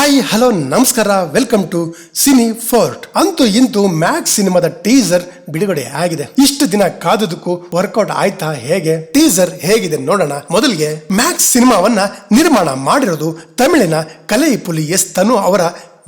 Hi, hello, ನಮಸ್ಕಾರ. Welcome to cine fort ಅಂತೂ ಇಂತೂ ಮ್ಯಾಕ್ಸ್ ಸಿನಿಮಾದ ಟೀಸರ್ ಬಿಡುಗಡೆ ಆಗಿದೆ. ಇಷ್ಟು ದಿನ ಕಾದುದಕ್ಕೂ ವರ್ಕೌಟ್ ಆಯ್ತಾ ಹೇಗೆ? ಟೀಸರ್ ಹೇಗಿದೆ ನೋಡೋಣ. ಮೊದಲಿಗೆ ಮ್ಯಾಕ್ಸ್ ಸಿನಿಮಾವನ್ನ ನಿರ್ಮಾಣ ಮಾಡಿರೋದು ತಮಿಳಿನ ಕಲೈ ಪುಲಿ ಎಸ್ ತನು ಅವರ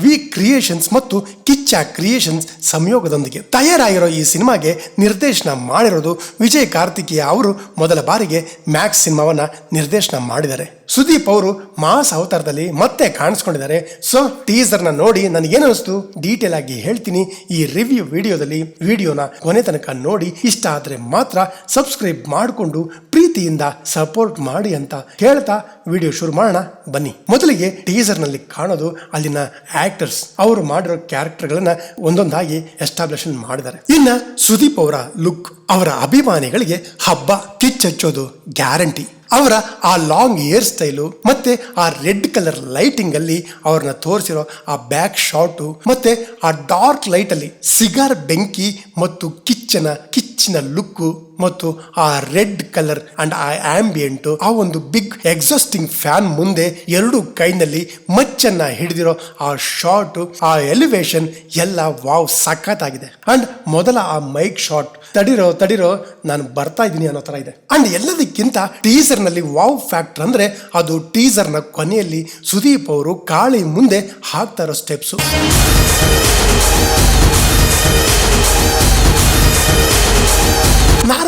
ವಿ ಕ್ರಿಯೇಷನ್ಸ್ ಮತ್ತು ಕಿಚ್ಚ ಕ್ರಿಯೇಷನ್ಸ್ ಸಂಯೋಗದೊಂದಿಗೆ ತಯಾರಾಗಿರೋ ಈ ಸಿನಿಮಾಗೆ ನಿರ್ದೇಶನ ಮಾಡಿರೋದು ವಿಜಯ್ ಕಾರ್ತಿಕೇಯ ಅವರು ಮೊದಲ ಬಾರಿಗೆ ಮ್ಯಾಕ್ಸ್ ಸಿನಿಮಾವನ್ನು ನಿರ್ದೇಶನ ಮಾಡಿದ್ದಾರೆ. ಸುದೀಪ್ ಅವರು ಮಾಸ್ ಅವತಾರದಲ್ಲಿ ಮತ್ತೆ ಕಾಣಿಸ್ಕೊಂಡಿದ್ದಾರೆ. ಸೊ ಟೀಸರ್ನ ನೋಡಿ ನನಗೇನು ಅನಿಸ್ತು ಡೀಟೇಲ್ ಆಗಿ ಹೇಳ್ತೀನಿ. ಈ ರಿವ್ಯೂ ವಿಡಿಯೋದಲ್ಲಿ ವಿಡಿಯೋನ ಕೊನೆ ತನಕ ನೋಡಿ. ಇಷ್ಟ ಆದರೆ ಮಾತ್ರ ಸಬ್ಸ್ಕ್ರೈಬ್ ಮಾಡಿಕೊಂಡು ಪ್ರೀತಿಯಿಂದ ಸಪೋರ್ಟ್ ಮಾಡಿ ಅಂತ ಹೇಳ್ತಾ ವಿಡಿಯೋ ಶುರು ಮಾಡೋಣ, ಬನ್ನಿ. ಮೊದಲಿಗೆ ಟೀಸರ್ನಲ್ಲಿ ಕಾಣೋದು ಅಲ್ಲಿನ ಆಕ್ಟರ್ಸ್ ಅವರು ಮಾಡಿರೋ ಕ್ಯಾರೆಕ್ಟರ್ಗಳನ್ನ ಒಂದೊಂದಾಗಿ ಎಸ್ಟಾಬ್ಲಿಷನ್ ಮಾಡಿದ್ದಾರೆ. ಇನ್ನ ಸುದೀಪ್ ಅವರ ಲುಕ್ ಅವರ ಅಭಿಮಾನಿಗಳಿಗೆ ಹಬ್ಬ ಕಿಚ್ಚಚ್ಚೋದು ಗ್ಯಾರಂಟಿ ಅವರ ಆ ಲಾಂಗ್ ಹೇರ್ ಸ್ಟೈಲು ಮತ್ತೆ ಆ ರೆಡ್ ಕಲರ್ ಲೈಟಿಂಗ್ ಅಲ್ಲಿ ಅವ್ರನ್ನ ತೋರಿಸಿರೋ ಆ ಬ್ಯಾಕ್ ಶಾಟು ಮತ್ತೆ ಆ ಡಾರ್ಕ್ ಲೈಟ್ ಅಲ್ಲಿ ಸಿಗಾರ್ ಬೆಂಕಿ ಮತ್ತು ಕಿಚ್ಚನ ಕಿಚ್ಚಿನ ಲುಕ್ಕು ಮತ್ತು ಆ ರೆಡ್ ಕಲರ್ ಅಂಡ್ ಆ ಆಂಬಿಯೆಂಟು ಆ ಒಂದು ಬಿಗ್ ಎಕ್ಸಾಸ್ಟಿಂಗ್ ಫ್ಯಾನ್ ಮುಂದೆ ಎರಡು ಕೈನಲ್ಲಿ ಮಚ್ಚನ್ನ ಹಿಡಿದಿರೋ ಆ ಶಾಟ್ ಆ ಎಲಿವೇಶನ್ ಎಲ್ಲ ವಾವ್ ಸಖತ್ತಾಗಿದೆ. ಅಂಡ್ ಮೊದಲ ಆ ಮೈಕ್ ಶಾಟ್ ತಡಿರೋ ತಡಿರೋ ನಾನು ಬರ್ತಾ ಇದ್ದೀನಿ ಅನ್ನೋ ತರ ಇದೆ. ಅಂಡ್ ಎಲ್ಲದಕ್ಕಿಂತ ಟೀಸರ್ನಲ್ಲಿ ವಾವ್ ಫ್ಯಾಕ್ಟರ್ ಅಂದ್ರೆ ಅದು ಟೀಸರ್ನ ಕೊನೆಯಲ್ಲಿ ಸುದೀಪ್ ಅವರು ಕಾಳಿ ಮುಂದೆ ಹಾಕ್ತಾ ಇರೋ ಸ್ಟೆಪ್ಸು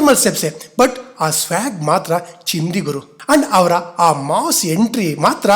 ನಾರ್ಮಲ್ ಸ್ಟೆಪ್ಸೆ ಬಟ್ ಆ ಸ್ವ್ಯಾಗ್ ಮಾತ್ರ ಚಿಂದಿಗುರು ಅಂಡ್ ಅವರ ಆ ಮಾಸ್ ಎಂಟ್ರಿ ಮಾತ್ರ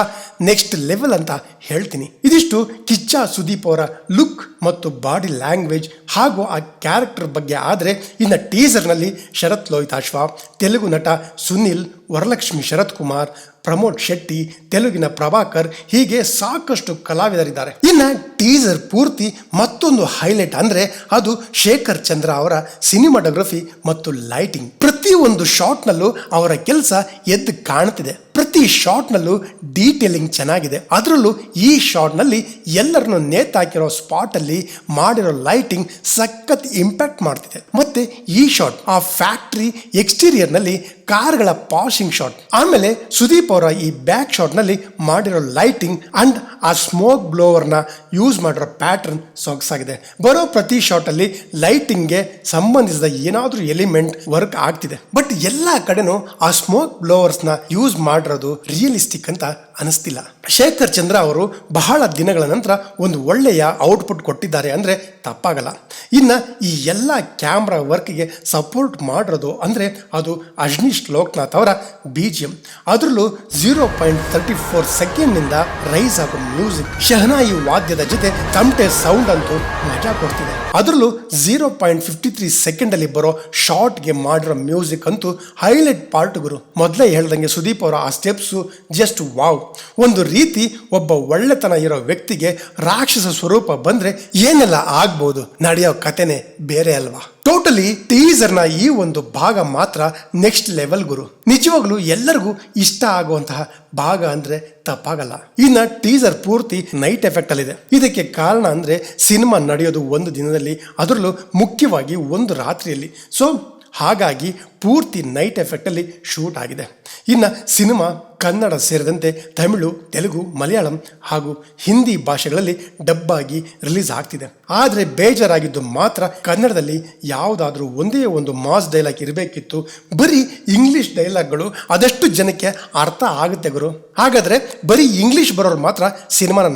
ನೆಕ್ಸ್ಟ್ ಲೆವೆಲ್ ಅಂತ ಹೇಳ್ತೀನಿ. ಇದಿಷ್ಟು ಕಿಚ್ಚ ಸುದೀಪ್ ಅವರ ಲುಕ್ ಮತ್ತು ಬಾಡಿ ಲ್ಯಾಂಗ್ವೇಜ್ ಹಾಗೂ ಆ ಕ್ಯಾರೆಕ್ಟರ್ ಬಗ್ಗೆ ಆದರೆ ಇನ್ನು ಟೀಸರ್ನಲ್ಲಿ ಶರತ್ ಲೋಹಿತಾಶ್ವ, ತೆಲುಗು ನಟ ಸುನಿಲ್, ವರಲಕ್ಷ್ಮಿ ಶರತ್ ಕುಮಾರ್ ಪ್ರಮೋದ್ ಶೆಟ್ಟಿ, ತೆಲುಗಿನ ಪ್ರಭಾಕರ್ ಹೀಗೆ ಸಾಕಷ್ಟು ಕಲಾವಿದರಿದ್ದಾರೆ. ಇನ್ನು ಟೀಸರ್ ಪೂರ್ತಿ ಮತ್ತೊಂದು ಹೈಲೈಟ್ ಅಂದರೆ ಅದು ಶೇಖರ್ ಚಂದ್ರ ಅವರ ಸಿನಿಮಾಟೋಗ್ರಫಿ ಮತ್ತು ಲೈಟಿಂಗ್ ಪ್ರತಿಯೊಂದು ಶಾಟ್ನಲ್ಲೂ ಅವರ ಕೆಲಸ ಎದ್ದು ಕಾಣ್ತಿದೆ. ಪ್ರತಿ ಶಾಟ್ನಲ್ಲೂ ಡೀಟೇಲಿಂಗ್ ಚೆನ್ನಾಗಿದೆ. ಅದರಲ್ಲೂ ಈ ಶಾಟ್ನಲ್ಲಿ ಎಲ್ಲರನ್ನು ನೇತಾಕಿರೋ ಸ್ಪಾಟಲ್ಲಿ ಮಾಡಿರೋ ಲೈಟಿಂಗ್ ಸಖತ್ ಇಂಪ್ಯಾಕ್ಟ್ ಮಾಡ್ತಿದೆ. ಮತ್ತೆ ಈ ಶಾಟ್, ಆ ಫ್ಯಾಕ್ಟ್ರಿ ಎಕ್ಸ್ಟೀರಿಯರ್ನಲ್ಲಿ ಕಾರ್ಗಳ ಪಾಶಿಂಗ್ ಶಾಟ್ ಆಮೇಲೆ ಸುದೀಪ್ ಅವರ ಈ ಬ್ಯಾಕ್ ಶಾಟ್ನಲ್ಲಿ ಮಾಡಿರೋ ಲೈಟಿಂಗ್ ಅಂಡ್ ಆ ಸ್ಮೋಕ್ ಬ್ಲೋವರ್ನ ಯೂಸ್ ಮಾಡಿರೋ ಪ್ಯಾಟರ್ನ್ ಸೊಗಸಾಗಿದೆ. ಬರೋ ಪ್ರತಿ ಶಾಟ್ ಅಲ್ಲಿ ಲೈಟಿಂಗ್ಗೆ ಸಂಬಂಧಿಸಿದ ಏನಾದ್ರೂ ಎಲಿಮೆಂಟ್ ವರ್ಕ್ ಆಗ್ತಿದೆ. ಬಟ್ ಎಲ್ಲಾ ಕಡೆನೂ ಆ ಸ್ಮೋಕ್ ಬ್ಲೋವರ್ಸ್ನ ಯೂಸ್ ಮಾಡಿರೋದು ರಿಯಲಿಸ್ಟಿಕ್ ಅಂತ ಅನಿಸ್ತಿಲ್ಲ. ಶೇಖರ್ ಚಂದ್ರ ಅವರು ಬಹಳ ದಿನಗಳ ನಂತರ ಒಂದು ಒಳ್ಳೆಯ ಔಟ್ಪುಟ್ ಕೊಟ್ಟಿದ್ದಾರೆ ಅಂದ್ರೆ ತಪ್ಪಾಗಲ್ಲ. ಇನ್ನ ಈ ಎಲ್ಲ ಕ್ಯಾಮ್ರಾ ವರ್ಕ್ಗೆ ಸಪೋರ್ಟ್ ಮಾಡಿರೋದು ಅಂದ್ರೆ ಅದು ಅಜ್ನೀಶ್ ಲೋಕನಾಥ್ ಅವರ ಬಿ ಜಿ ಎಂ ಅದರಲ್ಲೂ ಝೀರೋ ಪಾಯಿಂಟ್ ತರ್ಟಿ ಫೋರ್ ಸೆಕೆಂಡ್ನಿಂದ ರೈಸ್ ಆಗೋ ಮ್ಯೂಸಿಕ್ ಶಹನಾಯಿ ವಾದ್ಯದ ಜೊತೆ ತಮಟೆ ಸೌಂಡ್ ಅಂತೂ ಮಜಾ ಕೊಡ್ತಿದೆ. ಅದರಲ್ಲೂ zero point fifty three second ಅಲ್ಲಿ ಬರೋ ಶಾರ್ಟ್ಗೆ ಮಾಡಿರೋ ಮ್ಯೂಸಿಕ್ ಅಂತೂ ಹೈಲೈಟ್ ಪಾರ್ಟ್ ಗುರು ಮೊದಲೇ ಹೇಳ್ದಂಗೆ ಸುದೀಪ್ ಅವರ ಆ ಸ್ಟೆಪ್ಸು ಜಸ್ಟ್ ವಾವ್ ಒಂದು ರೀತಿ ಒಬ್ಬ ಒಳ್ಳೆತನ ಇರೋ ವ್ಯಕ್ತಿಗೆ ರಾಕ್ಷಸ ಸ್ವರೂಪ ಬಂದರೆ ಏನೆಲ್ಲ ಆಗ್ಬೋದು? ನಡೆಯೋ ಕತೆನೆ ಬೇರೆ ಅಲ್ವಾ? ಟೋಟಲಿ ಟೀಸರ್ನ ಈ ಒಂದು ಭಾಗ ಮಾತ್ರ ನೆಕ್ಸ್ಟ್ ಲೆವೆಲ್ ಗುರು. ನಿಜವಾಗ್ಲೂ ಎಲ್ಲರಿಗೂ ಇಷ್ಟ ಆಗುವಂತಹ ಭಾಗ ಅಂದ್ರೆ ತಪ್ಪಾಗಲ್ಲ. ಇನ್ನ ಟೀಸರ್ ಪೂರ್ತಿ ನೈಟ್ ಎಫೆಕ್ಟ್ ಅಲ್ಲಿದೆ. ಇದಕ್ಕೆ ಕಾರಣ ಅಂದ್ರೆ ಸಿನಿಮಾ ನಡೆಯೋದು ಒಂದು ದಿನದಲ್ಲಿ, ಅದರಲ್ಲೂ ಮುಖ್ಯವಾಗಿ ಒಂದು ರಾತ್ರಿಯಲ್ಲಿ. ಸೊ ಹಾಗಾಗಿ ಪೂರ್ತಿ ನೈಟ್ ಎಫೆಕ್ಟಲ್ಲಿ ಶೂಟ್ ಆಗಿದೆ. ಇನ್ನು ಸಿನಿಮಾ ಕನ್ನಡ ಸೇರಿದಂತೆ ತಮಿಳು, ತೆಲುಗು, ಮಲಯಾಳಂ ಹಾಗೂ ಹಿಂದಿ ಭಾಷೆಗಳಲ್ಲಿ ಡಬ್ಬಾಗಿ ರಿಲೀಸ್ ಆಗ್ತಿದೆ. ಆದರೆ ಬೇಜಾರಾಗಿದ್ದು ಮಾತ್ರ ಕನ್ನಡದಲ್ಲಿ ಯಾವುದಾದ್ರೂ ಒಂದೇ ಒಂದು ಮಾಸ್ ಡೈಲಾಗ್ ಇರಬೇಕಿತ್ತು. ಬರೀ ಇಂಗ್ಲಿಷ್ ಡೈಲಾಗ್ಗಳು ಅದಷ್ಟು ಜನಕ್ಕೆ ಅರ್ಥ ಆಗುತ್ತೆ ಗುರು? ಹಾಗಾದ್ರೆ ಬರೀ ಇಂಗ್ಲಿಷ್ ಬರೋರು ಮಾತ್ರ ಸಿನಿಮಾನ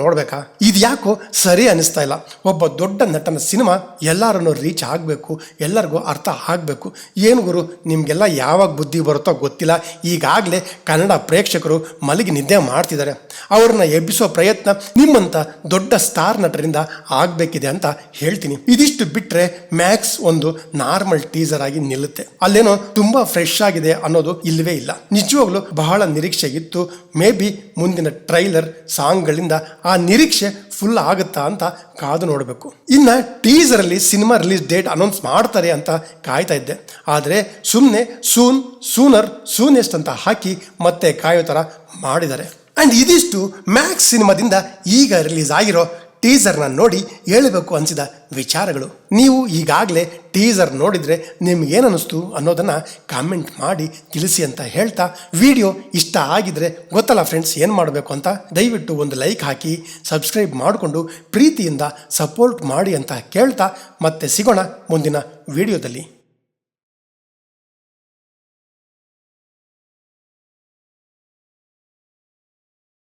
ಇದು ಯಾಕೋ ಸರಿ ಅನಿಸ್ತಾ ಇಲ್ಲ. ಒಬ್ಬ ದೊಡ್ಡ ನಟನ ಸಿನಿಮಾ ಎಲ್ಲರನ್ನು ರೀಚ್ ಆಗಬೇಕು, ಎಲ್ಲರಿಗೂ ಅರ್ಥ ಆಗಬೇಕು. ಏನು ಗುರು, ನಿಮಗೆಲ್ಲ ಯಾವಾಗ ಬುದ್ಧಿ ಬರುತ್ತೋ ಗೊತ್ತಿಲ್ಲ. ಈಗಾಗಲೇ ಕನ್ನಡ ಪ್ರೇಕ್ಷಕರು ಮಲಗಿ ನಿದ್ದೆ ಮಾಡ್ತಿದ್ದಾರೆ. ಅವ್ರನ್ನ ಎಬ್ಬಿಸೋ ಪ್ರಯತ್ನ ನಿಮ್ಮಂತ ದೊಡ್ಡ ಸ್ಟಾರ್ ನಟರಿಂದ ಆಗಬೇಕಿದೆ ಅಂತ ಹೇಳ್ತೀನಿ. ಇದಿಷ್ಟು ಬಿಟ್ರೆ ಮ್ಯಾಕ್ಸ್ ಒಂದು ನಾರ್ಮಲ್ ಟೀಸರ್ ಆಗಿ ನಿಲ್ಲುತ್ತೆ. ಅಲ್ಲೇನೋ ತುಂಬಾ ಫ್ರೆಶ್ ಆಗಿದೆ ಅನ್ನೋದು ಇಲ್ಲವೇ ಇಲ್ಲ. ನಿಜವಾಗ್ಲೂ ಬಹಳ ನಿರೀಕ್ಷೆ ಇತ್ತು. ಮೇ ಮುಂದಿನ ಟ್ರೈಲರ್ ಸಾಂಗ್ಗಳಿಂದ ಆ ನಿರೀಕ್ಷೆ ಫುಲ್ ಆಗುತ್ತಾ ಅಂತ ಕಾದು ನೋಡಬೇಕು. ಇನ್ನ ಟೀಸರ್ ಅಲ್ಲಿ ಸಿನಿಮಾ ರಿಲೀಸ್ ಡೇಟ್ ಅನೌನ್ಸ್ ಮಾಡ್ತಾರೆ ಅಂತ ಕಾಯ್ತಾ ಇದ್ದೆ. ಆದರೆ ಸುಮ್ಮನೆ ಸೂನ್, ಸೂನರ್, ಸೂನೆಸ್ಟ್ ಅಂತ ಹಾಕಿ ಮತ್ತೆ ಕಾಯೋ ಥರ ಮಾಡಿದ್ದಾರೆ. ಆ್ಯಂಡ್ ಇದಿಷ್ಟು ಮ್ಯಾಕ್ಸ್ ಸಿನಿಮಾದಿಂದ ಈಗ ರಿಲೀಸ್ ಆಗಿರೋ ಟೀಸರ್ನ ನೋಡಿ ಹೇಳಬೇಕು ಅನಿಸಿದ ವಿಚಾರಗಳು. ನೀವು ಈಗಾಗಲೇ ಟೀಸರ್ ನೋಡಿದರೆ ನಿಮ್ಗೇನಿಸ್ತು ಅನ್ನೋದನ್ನು ಕಾಮೆಂಟ್ ಮಾಡಿ ತಿಳಿಸಿ ಅಂತ ಹೇಳ್ತಾ ವಿಡಿಯೋ ಇಷ್ಟ ಆಗಿದ್ರೆ ಗೊತ್ತಲ್ಲ ಫ್ರೆಂಡ್ಸ್ ಏನು ಮಾಡಬೇಕು ಅಂತ ದಯವಿಟ್ಟು ಒಂದು ಲೈಕ್ ಹಾಕಿ ಸಬ್ಸ್ಕ್ರೈಬ್ ಮಾಡಿಕೊಂಡು ಪ್ರೀತಿಯಿಂದ ಸಪೋರ್ಟ್ ಮಾಡಿ ಅಂತ ಕೇಳ್ತಾ ಮತ್ತೆ ಸಿಗೋಣ ಮುಂದಿನ ವಿಡಿಯೋದಲ್ಲಿ